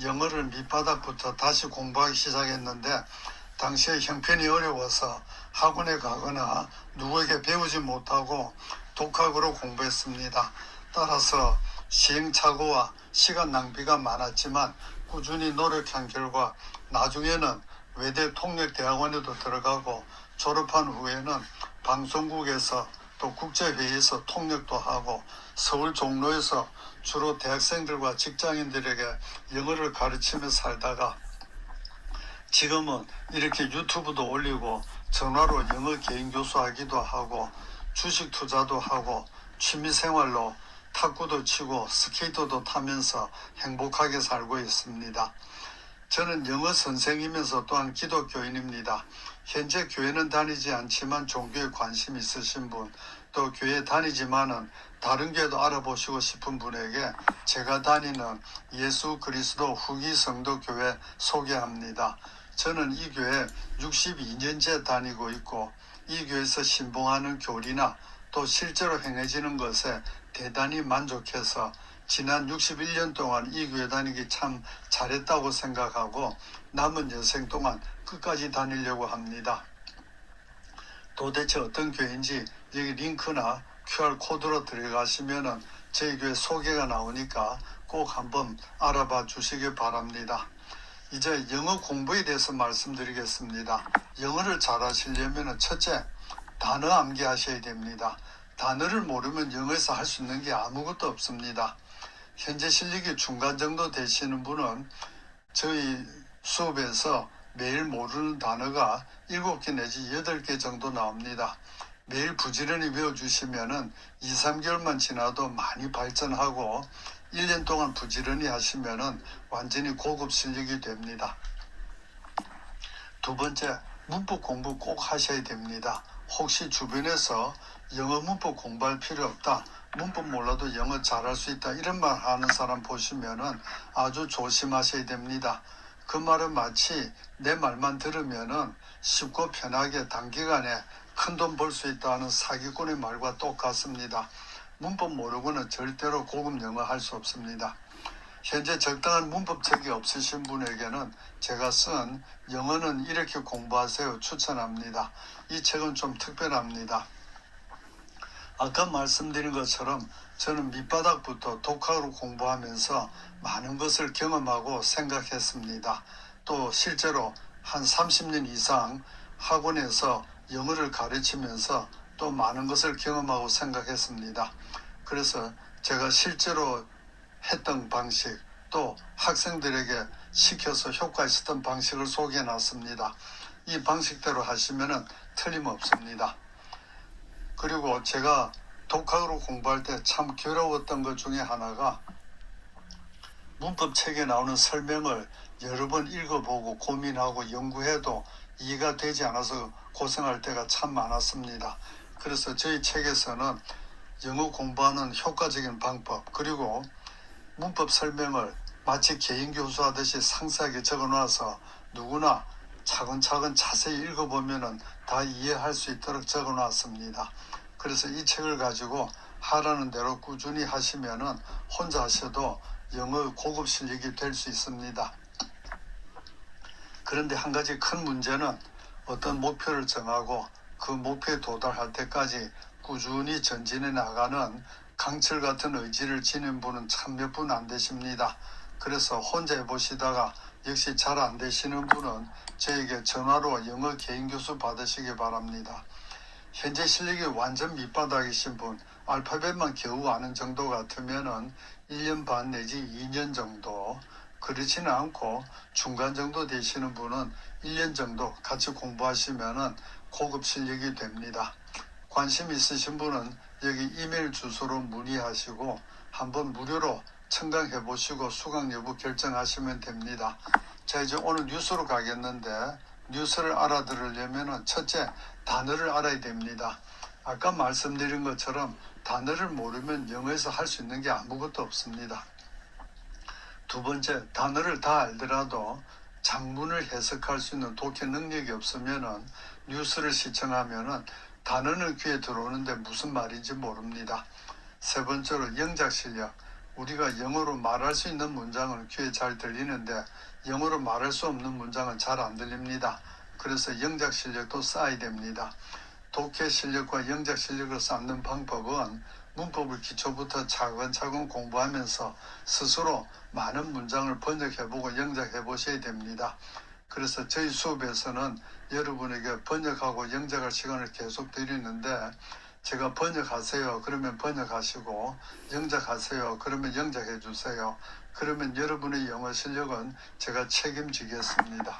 영어를 밑바닥부터 다시 공부하기 시작했는데 당시에 형편이 어려워서 학원에 가거나 누구에게 배우지 못하고 독학으로 공부했습니다. 따라서 시행착오와 시간 낭비가 많았지만 꾸준히 노력한 결과 나중에는 외대 통역대학원에도 들어가고 졸업한 후에는 방송국에서 또 국제회의에서 통역도 하고 서울 종로에서 주로 대학생들과 직장인들에게 영어를 가르치며 살다가 지금은 이렇게 유튜브도 올리고 전화로 영어 개인 교수하기도 하고 주식 투자도 하고 취미 생활로 탁구도 치고 스케이트도 타면서 행복하게 살고 있습니다. 저는 영어 선생이면서 또한 기독교인입니다. 현재 교회는 다니지 않지만 종교에 관심 있으신 분, 또 교회 다니지만은 다른 교회도 알아보시고 싶은 분에게 제가 다니는 예수 그리스도 후기 성도 교회 소개합니다. 저는 이 교회 62년째 다니고 있고 이 교회에서 신봉하는 교리나 또 실제로 행해지는 것에 대단히 만족해서 지난 61년 동안 이 교회 다니기 참 잘했다고 생각하고 남은 여생 동안 끝까지 다니려고 합니다. 도대체 어떤 교회인지 여기 링크나 QR 코드로 들어가시면은 저희 교회 소개가 나오니까 꼭 한번 알아봐 주시기 바랍니다. 이제 영어 공부에 대해서 말씀드리겠습니다. 영어를 잘 하시려면 첫째 단어 암기하셔야 됩니다. 단어를 모르면 영어에서 할 수 있는 게 아무것도 없습니다. 현재 실력이 중간 정도 되시는 분은 저희 수업에서 매일 모르는 단어가 7개 내지 8개 정도 나옵니다. 매일 부지런히 외워주시면은 2, 3개월만 지나도 많이 발전하고 1년 동안 부지런히 하시면은 완전히 고급 실력이 됩니다. 두 번째, 문법 공부 꼭 하셔야 됩니다. 혹시 주변에서 영어 문법 공부할 필요 없다. 문법 몰라도 영어 잘할 수 있다. 이런 말 하는 사람 보시면은 아주 조심하셔야 됩니다. 그 말은 마치 내 말만 들으면은 쉽고 편하게 단기간에 큰 돈 벌 수 있다는 사기꾼의 말과 똑같습니다. 문법 모르고는 절대로 고급 영어 할 수 없습니다. 현재 적당한 문법책이 없으신 분에게는 제가 쓴 영어는 이렇게 공부하세요 추천합니다. 이 책은 좀 특별합니다. 아까 말씀드린 것처럼 저는 밑바닥부터 독학으로 공부하면서 많은 것을 경험하고 생각했습니다. 또 실제로 한 30년 이상 학원에서 영어를 가르치면서 또 많은 것을 경험하고 생각했습니다. 그래서 제가 실제로 했던 방식 또 학생들에게 시켜서 효과 있었던 방식을 소개해 놨습니다. 이 방식대로 하시면은 틀림없습니다. 그리고 제가 독학으로 공부할 때 참 괴로웠던 것 중에 하나가 문법 책에 나오는 설명을 여러 번 읽어보고 고민하고 연구해도 이해가 되지 않아서 고생할 때가 참 많았습니다. 그래서 저희 책에서는 영어 공부하는 효과적인 방법 그리고 문법 설명을 마치 개인 교수하듯이 상세하게 적어놔서 누구나 차근차근 자세히 읽어보면은 다 이해할 수 있도록 적어놨습니다. 그래서 이 책을 가지고 하라는 대로 꾸준히 하시면은 혼자 하셔도 영어 고급 실력이 될 수 있습니다. 그런데 한 가지 큰 문제는 어떤 목표를 정하고 그 목표에 도달할 때까지 꾸준히 전진해 나가는 강철 같은 의지를 지닌 분은 참 몇 분 안 되십니다. 그래서 혼자 해보시다가 역시 잘 안 되시는 분은 저에게 전화로 영어 개인 교수 받으시기 바랍니다. 현재 실력이 완전 밑바닥이신 분, 알파벳만 겨우 아는 정도 같으면은 1년 반 내지 2년 정도, 그렇지는 않고 중간 정도 되시는 분은 1년 정도 같이 공부하시면은 고급 실력이 됩니다. 관심 있으신 분은 여기 이메일 주소로 문의하시고 한번 무료로 청강해 보시고 수강 여부 결정하시면 됩니다. 자 이제 오늘 뉴스로 가겠는데 뉴스를 알아들으려면은 첫째 단어를 알아야 됩니다. 아까 말씀드린 것처럼 단어를 모르면 영어에서 할 수 있는 게 아무것도 없습니다. 두 번째 단어를 다 알더라도 장문을 해석할 수 있는 독해 능력이 없으면은 뉴스를 시청하면은 단어는 귀에 들어오는데 무슨 말인지 모릅니다. 세 번째로 영작 실력. 우리가 영어로 말할 수 있는 문장은 귀에 잘 들리는데 영어로 말할 수 없는 문장은 잘 안 들립니다. 그래서 영작 실력도 쌓아야 됩니다. 독해 실력과 영작 실력을 쌓는 방법은 문법을 기초부터 차근차근 공부하면서 스스로 많은 문장을 번역해보고 영작해 보셔야 됩니다. 그래서 저희 수업에서는 여러분에게 번역하고 영작할 시간을 계속 드리는데 제가 번역하세요. 그러면 번역하시고 영작하세요. 그러면 영작해 주세요. 그러면 여러분의 영어 실력은 제가 책임지겠습니다.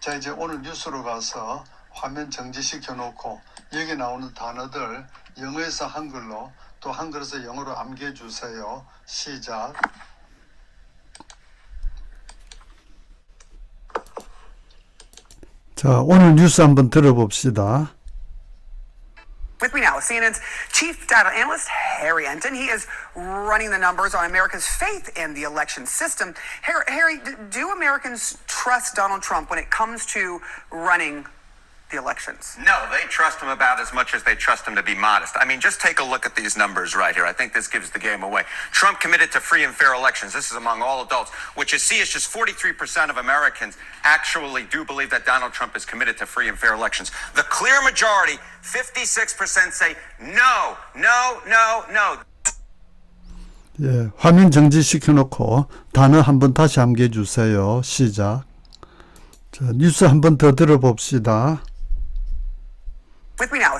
자 이제 오늘 뉴스로 가서 화면 정지시켜 놓고 여기 나오는 단어들 영어에서 한글로 또 한글에서 영어로 암기해 주세요. 시작. 자, 오늘 뉴스 한번 들어봅시다. With me now is CNN's chief data analyst, Harry Enton. He is running the numbers on America's faith in the election system. Harry, Harry d- do Americans trust Donald Trump when it comes to running the elections? No, they trust him about as much as they trust him to be modest. I mean, just take a look at these numbers right here. I think this gives the game away. Trump committed to free and fair elections. This is among all adults. What you see is just 43% of Americans actually do believe that Donald Trump is committed to free and fair elections. The clear majority, 56%, say no, no, no, no. 예, 화면 정지시켜 놓고 단어 한번 다시 암기해 주세요. 시작. 자, 뉴스 한번 더 들어봅시다.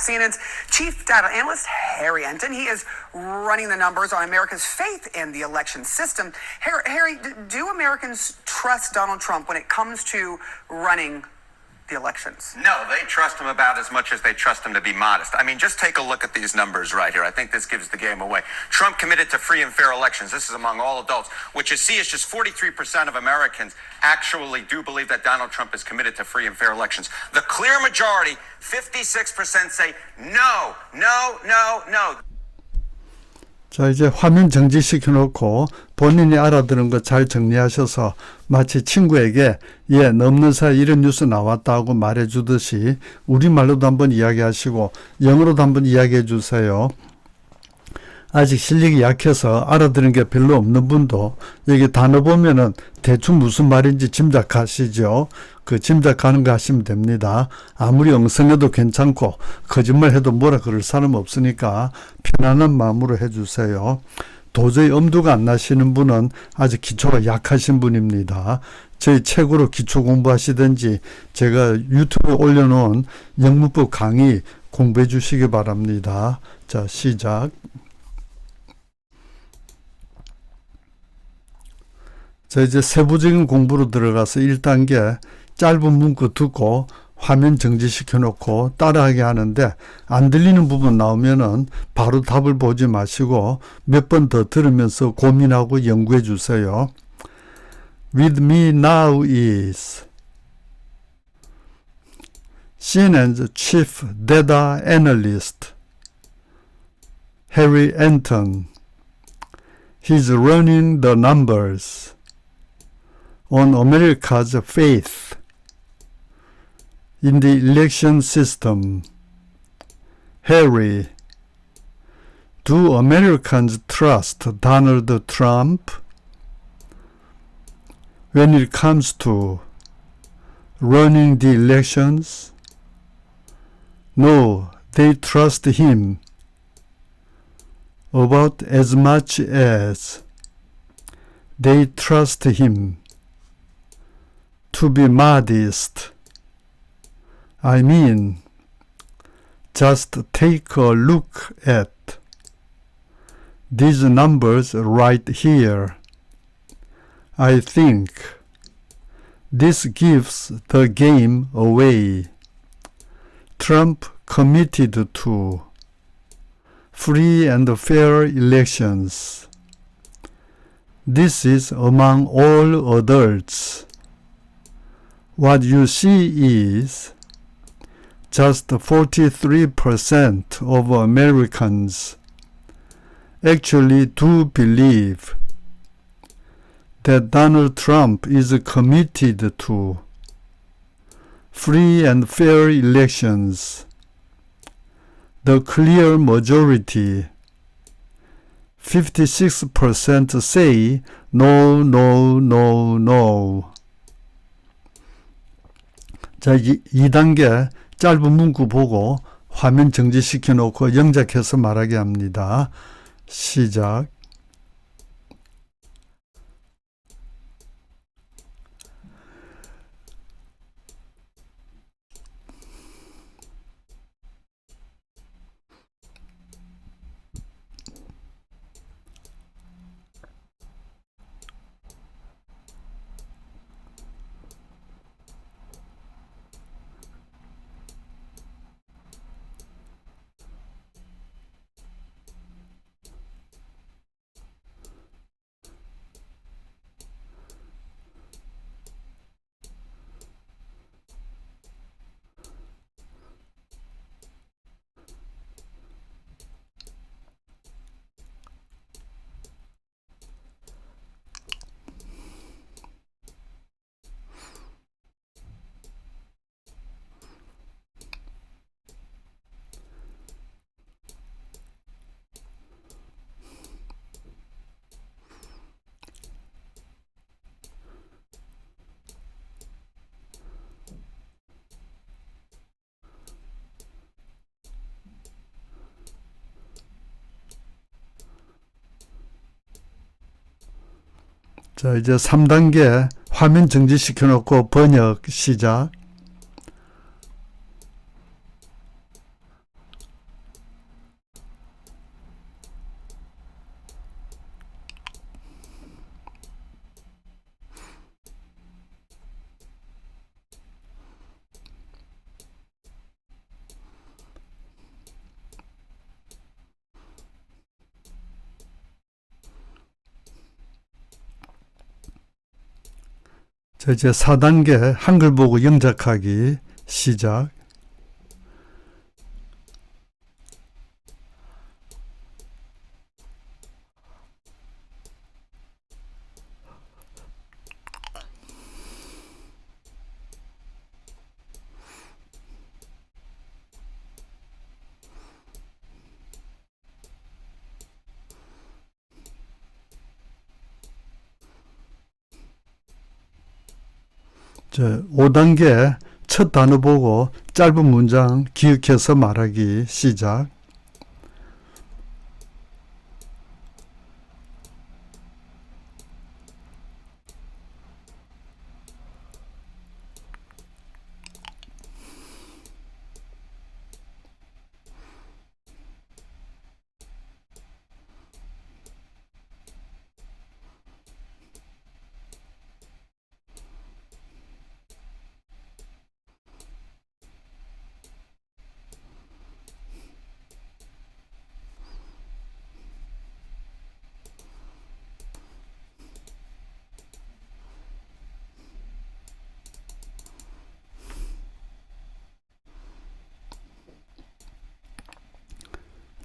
CNN's chief data analyst, Harry Enton. He is running the numbers on America's faith in the election system. Harry, Harry do Americans trust Donald Trump when it comes to running the elections? No, they trust him about as much as they trust him to be modest. I mean, just take a look at these numbers right here. I think this gives the game away. Trump committed to free and fair elections. This is among all adults. What you see is just 43% of Americans actually do believe that Donald Trump is committed to free and fair elections. The clear majority, 56%, say no, no, no, no. 자, 이제 화면 정지시켜 놓고 본인이 알아들은 거 잘 정리하셔서 마치 친구에게 예, 넘는 사이 이런 뉴스 나왔다 하고 말해 주듯이 우리말로도 한번 이야기하시고 영어로도 한번 이야기해 주세요. 아직 실력이 약해서 알아들은 게 별로 없는 분도 여기 단어 보면은 대충 무슨 말인지 짐작하시죠. 그 짐작하는 거 하시면 됩니다. 아무리 엉성해도 괜찮고 거짓말 해도 뭐라 그럴 사람 없으니까 편안한 마음으로 해주세요. 도저히 엄두가 안 나시는 분은 아직 기초가 약하신 분입니다. 저희 책으로 기초 공부하시든지 제가 유튜브에 올려놓은 영문법 강의 공부해 주시기 바랍니다. 자, 시작. 자, 이제 세부적인 공부로 들어가서 1단계 짧은 문구 듣고 화면 정지시켜 놓고 따라하게 하는데 안 들리는 부분 나오면은 바로 답을 보지 마시고 몇 번 더 들으면서 고민하고 연구해 주세요. With me now is CNN's chief data analyst Harry Anton. He's running the numbers. on America's faith in the election system. Harry, do Americans trust Donald Trump when it comes to running the elections? No, they trust him about as much as they trust him to be modest. I mean, just take a look at these numbers right here. I think this gives the game away. Trump committed to free and fair elections. This is among all adults. what you see is just 43% of Americans actually do believe that Donald Trump is committed to free and fair elections. The clear majority, 56% say no, no, no, no. 자, 이, 2단계 짧은 문구 보고 화면 정지시켜 놓고 영작해서 말하게 합니다. 시작. 자, 이제 3단계 화면 정지시켜 놓고 번역 시작. 자, 이제 4단계 한글 보고 영작하기 시작. 자, 5단계 첫 단어 보고 짧은 문장 기억해서 말하기 시작.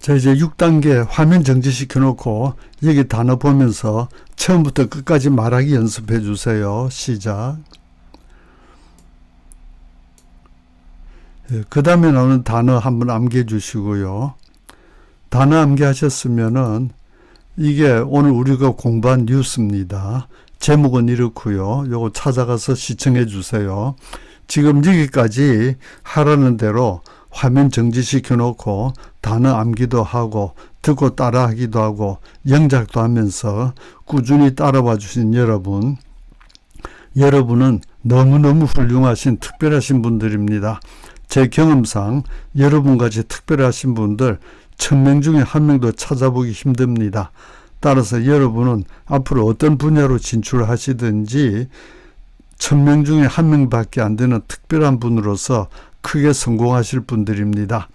자, 이제 6단계 화면 정지시켜 놓고 여기 단어 보면서 처음부터 끝까지 말하기 연습해 주세요. 시작. 그 다음에 나오는 단어 한번 암기해 주시고요. 단어 암기하셨으면은 이게 오늘 우리가 공부한 뉴스입니다. 제목은 이렇고요. 요거 찾아가서 시청해 주세요. 지금 여기까지 하라는 대로 화면 정지시켜 놓고 단어 암기도 하고 듣고 따라하기도 하고 영작도 하면서 꾸준히 따라와 주신 여러분 여러분은 너무너무 훌륭하신 특별하신 분들입니다. 제 경험상 여러분같이 특별하신 분들 천 명 중에 한 명도 찾아보기 힘듭니다. 따라서 여러분은 앞으로 어떤 분야로 진출하시든지 천 명 중에 한 명밖에 안 되는 특별한 분으로서 크게 성공하실 분들입니다.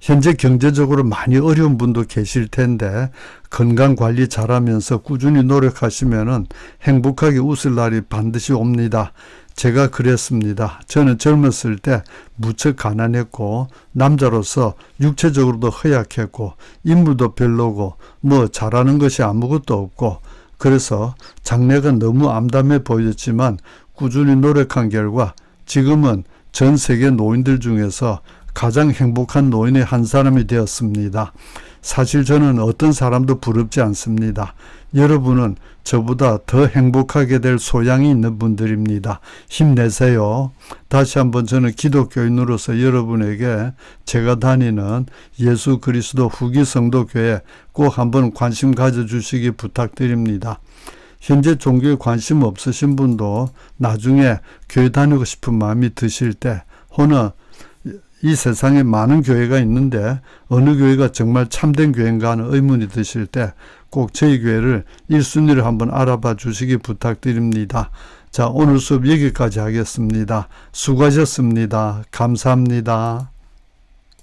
현재 경제적으로 많이 어려운 분도 계실 텐데 건강 관리 잘하면서 꾸준히 노력하시면은 행복하게 웃을 날이 반드시 옵니다. 제가 그랬습니다. 저는 젊었을 때 무척 가난했고 남자로서 육체적으로도 허약했고 인물도 별로고 뭐 잘하는 것이 아무것도 없고 그래서 장래가 너무 암담해 보였지만 꾸준히 노력한 결과 지금은 전 세계 노인들 중에서 가장 행복한 노인의 한 사람이 되었습니다. 사실 저는 어떤 사람도 부럽지 않습니다. 여러분은 저보다 더 행복하게 될 소양이 있는 분들입니다. 힘내세요. 다시 한번 저는 기독교인으로서 여러분에게 제가 다니는 예수 그리스도 후기 성도교회 꼭 한번 관심 가져주시기 부탁드립니다. 현재 종교에 관심 없으신 분도 나중에 교회 다니고 싶은 마음이 드실 때 혹은 이 세상에 많은 교회가 있는데 어느 교회가 정말 참된 교회인가 하는 의문이 드실 때 꼭 저희 교회를 1순위를 한번 알아봐 주시기 부탁드립니다. 자, 오늘 수업 여기까지 하겠습니다. 수고하셨습니다. 감사합니다.